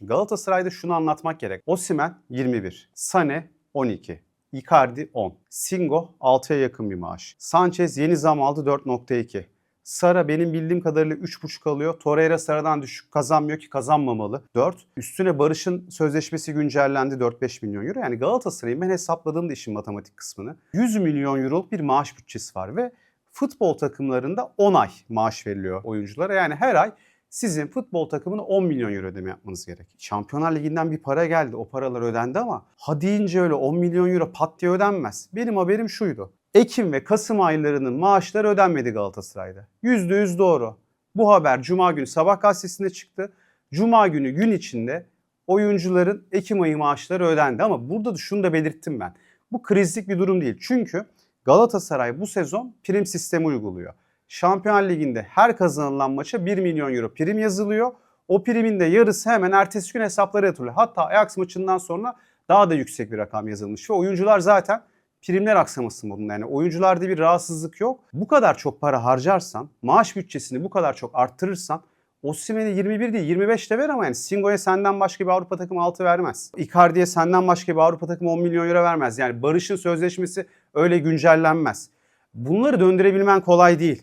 Galatasaray'da şunu anlatmak gerek. Osimhen 21, Sane 12, Icardi 10, Singo 6'ya yakın bir maaş. Sanchez yeni zam aldı 4.2. Sara benim bildiğim kadarıyla 3.5 alıyor. Torreira Sara'dan düşük kazanmıyor ki kazanmamalı. 4. Üstüne Barış'ın sözleşmesi güncellendi 4-5 milyon euro. Yani Galatasaray'ın ben hesapladığımda işin matematik kısmını 100 milyon euroluk bir maaş bütçesi var ve futbol takımlarında 10 ay maaş veriliyor oyunculara. Yani her ay sizin futbol takımına 10 milyon euro ödeme yapmanız gerek. Şampiyonlar Ligi'nden bir para geldi. O paralar ödendi ama ha deyince öyle 10 milyon euro pat diye ödenmez. Benim haberim şuydu. Ekim ve Kasım aylarının maaşları ödenmedi Galatasaray'da. %100 doğru. Bu haber Cuma günü Sabah gazetesinde çıktı. Cuma günü gün içinde oyuncuların Ekim ayı maaşları ödendi. Ama burada da şunu da belirttim ben. Bu krizlik bir durum değil. Çünkü Galatasaray bu sezon prim sistemi uyguluyor. Şampiyonlar Ligi'nde her kazanılan maça 1 milyon euro prim yazılıyor. O primin de yarısı hemen ertesi gün hesaplara yatırılıyor. Hatta Ajax maçından sonra daha da yüksek bir rakam yazılmış ve oyuncular zaten primler aksaması modunda. Yani oyuncularda bir rahatsızlık yok. Bu kadar çok para harcarsan, maaş bütçesini bu kadar çok arttırırsan Osimhen'e 21 değil 25 de ver ama yani Singo'ya senden başka bir Avrupa takımı 6 vermez. Icardi'ye senden başka bir Avrupa takımı 10 milyon euro vermez. Yani Barış'ın sözleşmesi öyle güncellenmez. Bunları döndürebilmen kolay değil.